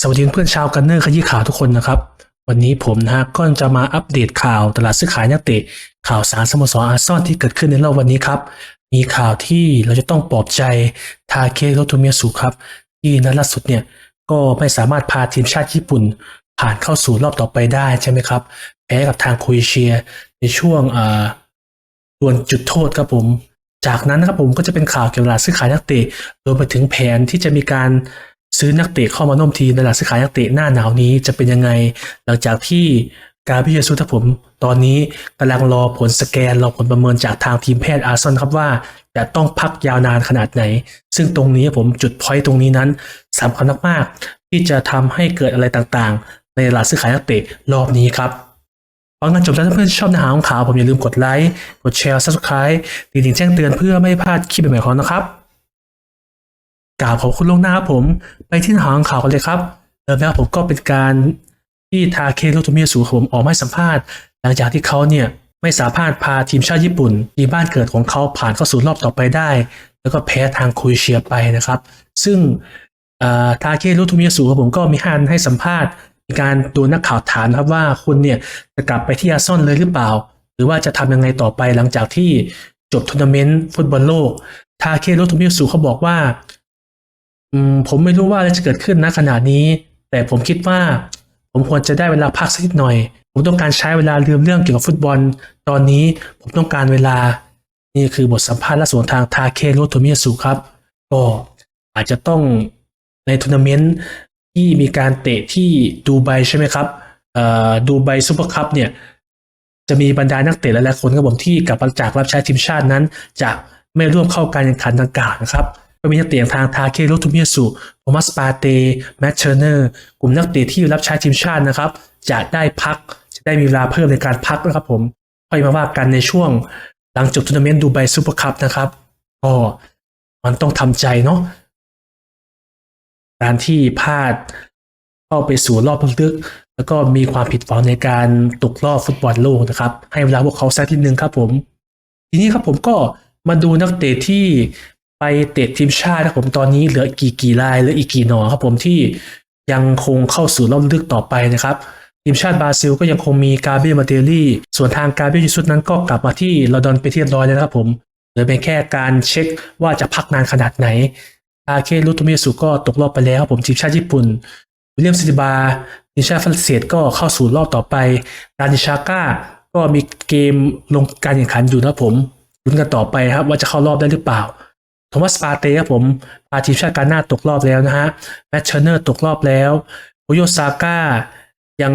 สวัสดีเพื่อนชาวกันเนอร์ขยี้ข่าวทุกคนนะครับ วันนี้ผมนะฮะก็จะมาอัปเดตข่าวตลาดซื้อขายนักเตะข่าวสารสโมสรอาร์ซอลที่เกิดขึ้นในรอบวันนี้ครับ มีข่าวที่เราจะต้องปลอบใจทาเคโรโตเมียสุครับ ที่นัดล่าสุดเนี่ย ก็ไม่สามารถพาทีมชาติญี่ปุ่น ผ่านเข้าสู่รอบต่อไปได้ใช่ไหมครับ แพ้กับทางโครเอเชีย ในช่วงอ่าดวลจุดโทษครับผม จากนั้นนะครับผมก็จะเป็นข่าวเกี่ยวกับตลาดซื้อขายนักเตะรวมไปถึงแผนที่จะมีการ ซื้อนักเตะเข้ามาร่วมทีมในตลาดซื้อขายนักเตะหน้าหนาวนี้จะเป็นยังไง หลังจากที่กาเบรียซูครับผมตอนนี้กำลังรอผลสแกนรอผลประเมินจากทางทีมแพทย์อาร์ซอลครับว่าจะต้องพักยาวนานขนาดไหน ซึ่งตรงนี้ผมจุดพอยต์ตรงนี้นั้นสำคัญมากๆที่จะทำให้เกิดอะไรต่างๆ ในตลาดซื้อขายนักเตะรอบนี้ครับฟังกันจบแล้วถ้าเพื่อนชอบเนื้อหาของข่าวผมอย่าลืมกดไลค์กดแชร์ subscribe ติดถึงแจ้งเตือนเพื่อไม่พลาดคลิปใหม่ๆของนะครับ กล่าวขอบคุณล่วงหน้าครับผม ไปที่เนื้อหาของข่าวกันเลยครับเริ่มแรกผมก็เป็นการที่ทาเคโรโตมิยสุผมออกมาสัมภาษณ์ หลังจากที่เขาเนี่ยไม่สามารถพาทีมชาติญี่ปุ่นที่บ้านเกิดของเขาผ่านเข้าสู่รอบต่อไปได้ แล้วก็แพ้ทางครเอเชียไปนะครับ ซึ่งทาเคโรโตมิยสุผมก็มีการให้สัมภาษณ์มีการดูนักข่าวถามครับว่าคุณเนี่ยจะกลับไปที่อาร์ซอลเลยหรือเปล่า หรือว่าจะทำยังไงต่อไปหลังจากที่จบทัวร์นาเมนต์ฟุตบอลโลกทาเคโรโตมิยสุเขาบอกว่า อืมผมไม่รู้ว่าอะไรจะเกิดขึ้นนะขณะนี้ แต่ผมคิดว่า ผมควรจะได้เวลาพักสักนิดหน่อย ผมต้องการใช้เวลาลืมเรื่องเกี่ยวกับฟุตบอล ตอนนี้ผมต้องการเวลา นี่คือบทสัมภาษณ์ล่าสุดทางทาเคโรโตมิยาสุครับ ก็อาจจะต้องในทัวร์นาเมนต์ที่มีการเตะที่ดูไบใช่ไหมครับดูไบซูเปอร์คัพเนี่ย จะมีบรรดานักเตะหลายๆคนครับผมที่กลับมาจากรับใช้ทีมชาตินั้น จะไม่ร่วมเข้าการแข่งขันดังกล่าวนะครับ ก็มีนักเตะอย่างทางทาเคโรทุมิยสุโทมัสปาเตแมทเชอร์เนอร์ กลุ่มนักเตะที่รับใช้ทีมชาตินะครับ จะได้พักจะได้มีเวลาเพิ่มในการพักนะครับผมค่อยมาว่ากันในช่วง หลังจบทัวร์นาเมนต์ดูไบซูเปอร์คัพนะครับก็มันต้องทำใจเนาะการที่พลาดเข้าไปสู่รอบลึก แล้วก็มีความผิดหวังในการตกรอบฟุตบอลโลกนะครับ ให้เวลาพวกเขาสักทีหนึ่งครับผม ทีนี้ครับผมก็มาดูนักเตะที่ ไปเตะทีมชาตินะครับผมตอนนี้เหลือกี่กี่รายเหลืออีกกี่หนอครับผมที่ยังคงเข้าสู่รอบลึกต่อไปนะครับทีมชาติบราซิลก็ยังคงมีกาเบรียลมาเตลลี่ ส่วนทางกาเบรียลจิซุสนั้นก็กลับมาที่ลอนดอนไปนที่เรียบร้อยแล้วนะครับผมเหลือเป็นแค่การเช็คว่าจะพักนานขนาดไหนอาเคลุโตมิยสุก็ตกรอบไปแล้วครับผมทีมชาติญี่ปุ่นวิลเลียมซิลิบาทีมชาติฝรั่งเศสก็เข้าสู่รอบต่อไปดานิชาก้าก็มีเกมลงการแข่งขันอยู่นะครับผมลุ้นกันต่อไปครับว่าจะเข้ารอบได้หรือเปล่า โทมัสปาเต้ครับผมพาทีมชาติกาหน้าตกรอบแล้วนะฮะแมทเชเนอร์ตกรอบแล้วโอโยซาก้ายัง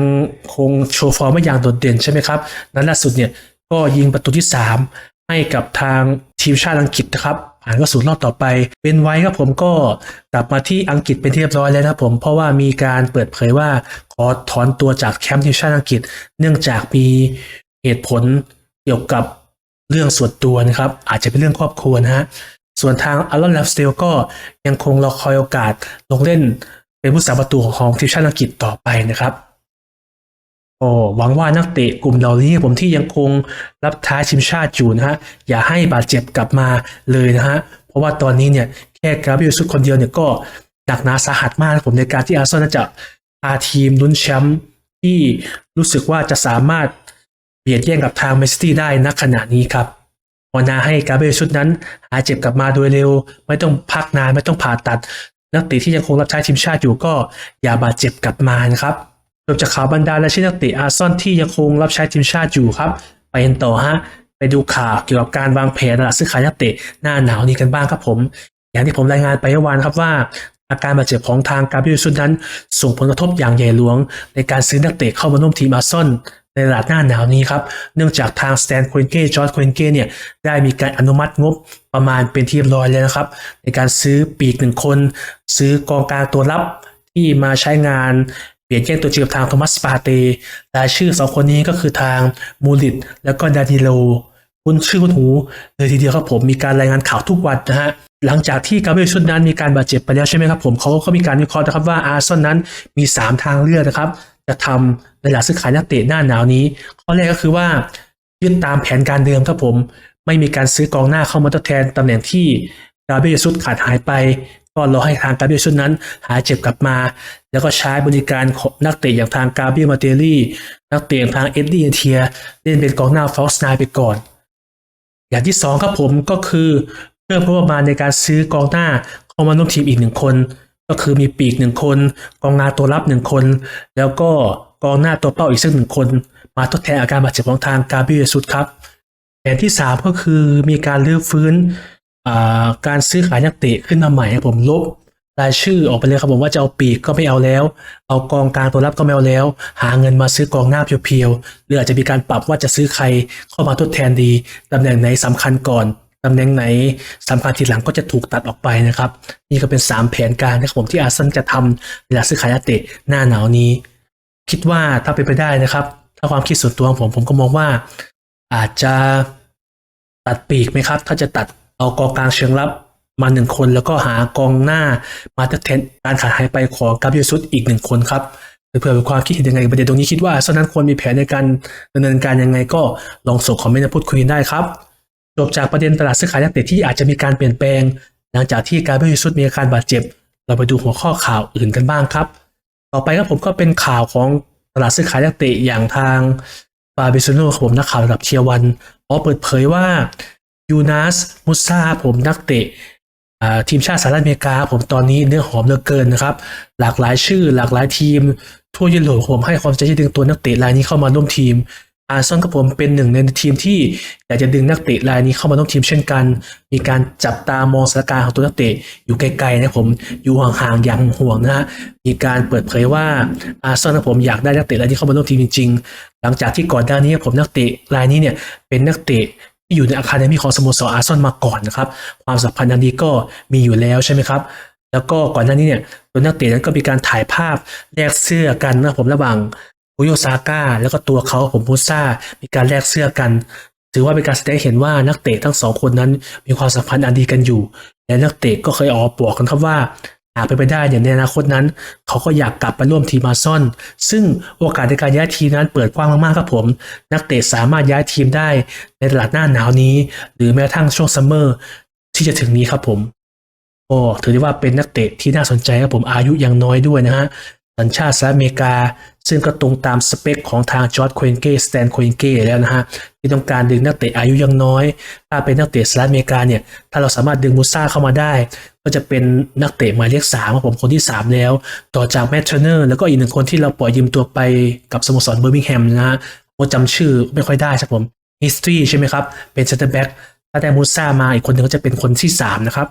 คงโชว์ฟอร์มไม่อย่างโดดเด่นใช่ไหมครับ นั้นล่าสุดเนี่ยก็ยิงประตูที่ 3 ให้กับทางทีมชาติอังกฤษนะครับผ่านเข้าสู่รอบต่อไป เป็นไว้ครับผมก็กลับมาที่อังกฤษเป็นที่เรียบร้อยแล้วนะผม เพราะว่ามีการเปิดเผยว่าขอถอนตัวจากแคมป์ทีมชาติอังกฤษ เนื่องจากมีเหตุผลเกี่ยวกับเรื่องส่วนตัวนะครับ อาจจะเป็นเรื่องครอบครัวนะฮะ ส่วนทางอารอนแลฟสเตลก็ยังคงรอคอยโอกาสลงเล่นเป็นผู้สาประตูของทีมชาติอังกฤษต่อไปนะครับก็หวังว่านักเตะกลุ่มเหล่านี้ผมที่ยังคงรับท้ายทีมชาติอยู่นะฮะอย่าให้บาดเจ็บกลับมาเลยนะฮะเพราะว่าตอนนี้เนี่ยแค่กราบิลซุดคนเดียวเนี่ยก็หนักหนาสาหัสมากนะผมในการที่อาร์เซนอลจะพาทีมลุ้นแชมป์ที่รู้สึกว่าจะสามารถเบียดแย่งกับทางแมนซิตี้ได้ณขณะนี้ครับ วนาให้กาเบรียลชุดนั้น หายเจ็บกลับมาโดยเร็ว ไม่ต้องพักนานไม่ต้องผ่าตัด นักเตะที่ยังคงรับใช้ทีมชาติอยู่ก็อย่าบาดเจ็บกลับมานะครับจบจากข่าวบรรดาและชื่อนักเตะอาร์ซอนที่ยังคงรับใช้ทีมชาติอยู่ครับ ไปกันต่อฮะไปดูข่าวเกี่ยวกับการวางแผนตลาดซื้อขายนักเตะหน้าหนาวนี้กันบ้างครับผม อย่างที่ผมรายงานไปเมื่อวานครับว่า อาการบาดเจ็บของทางกาเบรียลชุดนั้น ส่งผลกระทบอย่างใหญ่หลวง ในการซื้อนักเตะเข้ามาร่วมทีมอาร์ซอน ในตลาดหน้าหนาวนี้ครับ เนื่องจากทางสแตนควินเก้จอร์ดควินเก้เนี่ยได้มีการอนุมัติงบประมาณเป็นที่เรียบร้อยแล้วนะครับ ในการซื้อปีกหนึ่งคน ซื้อกองกลางตัวรับที่มาใช้งานเปลี่ยนแย่งตัวจริงกับทางโทมัสปาเตรายชื่อสองคนนี้ก็คือทางมูลิตแล้วก็ดานิโลคุณชื่อคุณหูเลยทีเดียวครับผมมีการรายงานข่าวทุกวันนะฮะหลังจากที่กาเบรียลชุดนั้นมีการบาดเจ็บไปแล้วใช่ไหมครับผมเขาก็มีการวิเคราะห์นะครับว่าอาร์ซอลนั้นมี 3 ทางเลือกนะครับ จะทำในหลักซื้อขายนักเตะหน้าหนาวนี้ ข้อแรกก็คือว่ายึดตามแผนการเดิมครับผม ไม่มีการซื้อกองหน้าเข้ามาทดแทนตำแหน่งที่กาเบรียลชุดขาดหายไป ก็รอให้ทางกาเบรียชุดนั้น หายเจ็บกลับมา แล้วก็ใช้บริการของนักเตะอย่างทางกาเบรียลมาเตลลี่ นักเตะอย่างทางเอ็ดดี้เอเทียเล่นเป็นกองหน้าฟ็อสไนไปก่อน อย่างที่สองครับผมก็คือเพิ่มงบประมาณในการซื้อกองหน้าเข้ามาร่วมทีมอีกหนึ่งคน ก็คือมีปีกหนึ่งคน กองหน้าตัวรับหนึ่งคน แล้วก็กองหน้าตัวเป้าอีกสักหนึ่งคน มาทดแทนอาการบาดเจ็บของทางกาเบรียลสุดครับแผนที่สามก็คือมีการรื้อฟื้นการซื้อขายนักเตะขึ้นมาใหม่ครับผมลบรายชื่อออกไปเลยครับผมว่าจะเอาปีกก็ไม่เอาแล้ว เอากองกลางตัวรับก็ไม่เอาแล้ว หาเงินมาซื้อกองหน้าเพียวๆหรืออาจจะมีการปรับว่าจะซื้อใครเข้ามาทดแทนดีตำแหน่งไหนสำคัญก่อน ตำแหน่งไหนสำคัญทีหลังก็จะถูกตัดออกไปนะครับ นี่ก็เป็น 3 แผนการนะครับผมที่อาร์เซนจะทำเวลาซื้อขายนักเตะหน้าหนาวนี้ คิดว่าถ้าเป็นไปได้นะครับ ถ้าความคิดส่วนตัวของผมผมก็มองว่า อาจจะตัดปีกไหมครับ ถ้าจะตัดเอากองกลางเชิงรับมาหนึ่งคน แล้วก็หากองหน้ามาทดแทนการขาดหายไปของกาเบียซุดอีกหนึ่งคนครับเผื่อเป็นความคิดเห็นยังไงประเด็นตรงนี้คิดว่าฉะนั้นควรมีแผนในการดำเนินการยังไงก็ลองส่งคอมเมนต์มาพูดคุยได้ครับ จบจากประเด็นตลาดซื้อขายนักเตะที่อาจจะมีการเปลี่ยนแปลง หลังจากที่กาเบรียลซุดมีอาการบาดเจ็บ เราไปดูหัวข้อข่าวอื่นกันบ้างครับ ต่อไปครับผมก็เป็นข่าวของตลาดซื้อขายนักเตะอย่างทางฟาบิซโนครับผมนักข่าวระดับเชียร์วันออกเปิดเผยว่ายูนัสมุซาผมนักเตะทีมชาติสหรัฐอเมริกา ผมตอนนี้เนื้อหอมเหลือเกินนะครับ หลากหลายชื่อหลากหลายทีม ทั่วยุโรปผมให้ความใจดึงตัวนักเตะรายนี้เข้ามาร่วมทีม อาร์เซนอลกับผมเป็นหนึ่งในทีมที่อยากจะดึงนักเตะรายนี้เข้ามาร่วมทีมเช่นกัน มีการจับตามองสถานการณ์ของตัวนักเตะอยู่ไกลๆนะผมอยู่ห่างๆอย่างห่วงนะฮะมีการเปิดเผยว่าอาร์เซนอลกับผมอยากได้นักเตะรายนี้เข้ามาร่วมทีมจริงๆ หลังจากที่ก่อนหน้านี้ผมนักเตะรายนี้เนี่ยเป็นนักเตะที่อยู่ในอาคาเดมี่ของสโมสรอาร์เซนอลมาก่อนนะครับความสัมพันธ์อันนี้ก็มีอยู่แล้วใช่ไหมครับแล้วก็ก่อนหน้านี้เนี่ยตัวนักเตะนั้นก็มีการถ่ายภาพแลกเสื้อกันนะผมระหว่าง คุโยซาก้าแล้วก็ตัวเขาผมพุซ่ามีการแลกเสื้อกัน ถือว่าเป็นการแสดงเห็นว่านักเตะทั้งสองคนนั้นมีความสัมพันธ์อันดีกันอยู่ และนักเตะก็เคยออกบอกกันครับว่าหากเป็นไปได้เนี่ยในอนาคตนั้น เขาก็อยากกลับมาร่วมทีมอาซนอลซึ่งโอกาสในการย้ายทีมนั้นเปิดกว้างมากๆครับผม นักเตะสามารถย้ายทีมได้ในตลาดหน้าหนาวนี้ หรือแม้กระทั่งช่วงซัมเมอร์ที่จะถึงนี้ครับผมก็ถือได้ว่าเป็นนักเตะที่น่าสนใจครับผมอายุยังน้อยด้วยนะฮะ สัญชาติสหรัฐอเมริกา ซึ่งก็ตรงตามสเปคของทางจอร์ดคเอนเก้สแตนคเอนเก้แล้วนะฮะ ที่ต้องการดึงนักเตะอายุยังน้อย ถ้าเป็นนักเตะสหรัฐอเมริกาเนี่ย ถ้าเราสามารถดึงมูซ่าเข้ามาได้ ก็จะเป็นนักเตะหมายเลขสามผมคนที่ 3 แล้ว ต่อจากแมทเทอร์เนอร์แล้วก็อีกหนึ่งคนที่เราปล่อยยืมตัวไปกับสโมสรเบอร์มิงแฮมนะฮะผมจำชื่อไม่ค่อยได้ครับผมฮิสตรีใช่ไหมครับเป็นเซนเตอร์แบ็กถ้าได้มูซ่ามาอีกคนหนึ่งก็จะเป็นคนที่สามนะครับ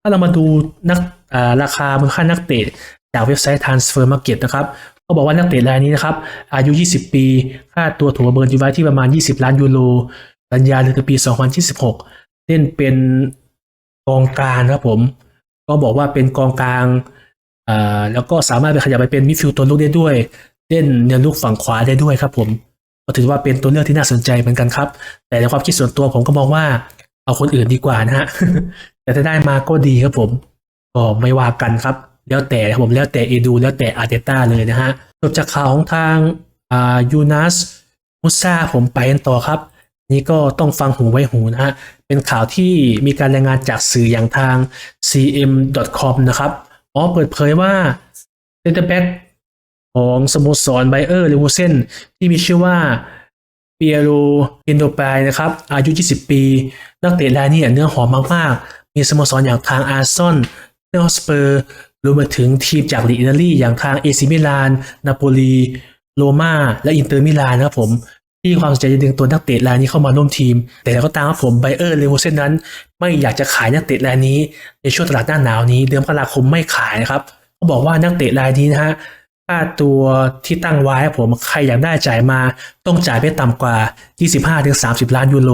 ถ้าเรามาดูนักราคามูลค่านักเตะ จากเว็บไซต์ Transfer Market นะครับเขาบอกว่านักเตะรายนี้นะครับ อายุ 20 ปีค่าตัวถูกประเมินอยู่ไว้ที่ประมาณ 20 ล้านยูโรสัญญาเหลือถึงปี 2026 เล่นเป็นกองกลางครับผม ก็บอกว่าเป็นกองกลางอ่าแล้วก็สามารถไปขยับไปเป็นมิดฟิลด์ตัวลูกได้ด้วย เล่นแนวลูกฝั่งขวาได้ด้วยครับผมก็ถือว่าเป็นตัวเลือกที่น่าสนใจเหมือนกันครับ แต่ในความคิดส่วนตัวผมก็มองว่าเอาคนอื่นดีกว่านะฮะแต่ถ้าได้มาก็ดีครับผมก็ไม่ว่ากันครับ แล้วแต่ครับผมแล้วแต่เอดูแล้วแต่อาร์เตต้าเลยนะฮะจบจากข่าวของทางอ่ายูนัสมุซาผมไปกันต่อครับ นี่ก็ต้องฟังหูไว้หูนะฮะ เป็นข่าวที่มีการรายงานจากสื่ออย่างทาง cm.com นะครับอ๋อเปิดเผยว่าเซนเตอร์แบ็กของสโมสรไบเออร์เลวูเซนที่มีชื่อว่าเปียโรเอนโดปายนะครับ อายุ 20 ปี นักเตะรายนี้เนื้อหอมมาก ๆ มีสโมสรอย่างทางอาร์ซอนเนอสเปอร์ รวมไปถึงทีมจากลีกอิตาลีอย่างทางเอซิมิลาน นาโปลี โรม่า และอินเตอร์มิลานนะครับผม ที่ความสนใจจะดึงตัวนักเตะรายนี้เข้ามาร่วมทีม แต่แล้วก็ตามครับผมไบเออร์เลวเซนนั้น ไม่อยากจะขายนักเตะรายนี้ ในช่วงตลาดหน้าหนาวนี้ เดือนมกราคมไม่ขายนะครับเขาบอกว่านักเตะรายนี้นะฮะค่าตัวที่ตั้งไว้ผมใครอยากได้จ่ายมาต้องจ่ายไม่ต่ำกว่า 25-30 ล้านยูโร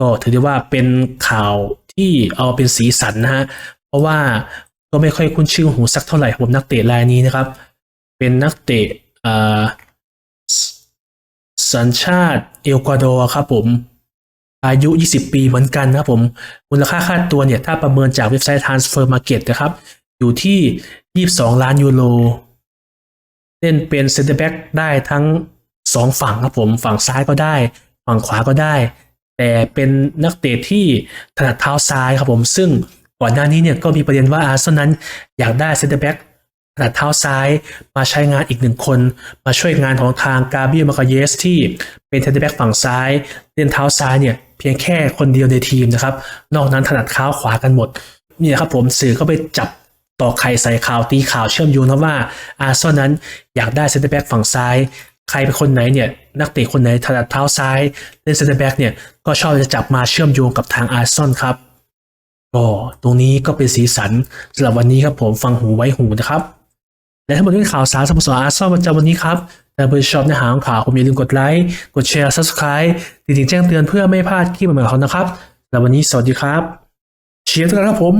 ก็ถือได้ว่าเป็นข่าวที่เอาเป็นสีสันนะฮะเพราะว่า ก็ไม่ค่อยคุ้นชื่อหูสักเท่าไหร่ครับผมนักเตะรายนี้นะครับ เป็นนักเตะสัญชาติเอลกวาดอร์ครับผม อายุ 20 ปีเหมือนกันนะครับผม มูลค่าค่าตัวเนี่ย ถ้าประเมินจากเว็บไซต์ Transfer Market นะครับ อยู่ที่ 22 ล้านยูโร เล่นเป็นเซนเตอร์แบ็กได้ทั้งสองฝั่งครับผม ฝั่งซ้ายก็ได้ ฝั่งขวาก็ได้ แต่เป็นนักเตะที่ถนัดเท้าซ้ายครับผม ซึ่ง ก่อนหน้านี้เนี่ยก็มีประเด็นว่าอาร์เซนอลนั้นอยากได้เซนเตอร์แบ็กขนาดเท้าซ้ายมาใช้งานอีกหนึ่งคน มาช่วยงานของทางกาเบียมาคาเยสที่เป็นเซนเตอร์แบ็กฝั่งซ้ายเล่นเท้าซ้ายเนี่ยเพียงแค่คนเดียวในทีมนะครับ นอกนั้นถนัดเท้าขวากันหมดนี่ครับผมสื่อก็ไปจับต่อไข่ใส่ข่าวตีข่าวเชื่อมโยงนะว่าอาร์เซนอลนั้นอยากได้เซนเตอร์แบ็กฝั่งซ้าย ใครเป็นคนไหนเนี่ยนักเตะคนไหนถนัดเท้าซ้ายเล่นเซนเตอร์แบ็กเนี่ยก็ชอบจะจับมาเชื่อมโยงกับทางอาร์เซนอลครับ ก็ตรงนี้ก็เป็นสีสันสำหรับวันนี้ครับผมฟังหูไว้หูนะครับ และทั้งหมดนี้ข่าวสารสโมสรอาร์เซนอลประจำวันนี้ครับแต่เพื่อชอบเนื้อหาของข่าวผมอย่าลืมกดไลค์กดแชร์ subscribe ติดๆแจ้งเตือนเพื่อไม่พลาดคลิปใหม่ๆของเขานะครับสำหรับวันนี้สวัสดีครับ เชียร์ทุกท่านครับผม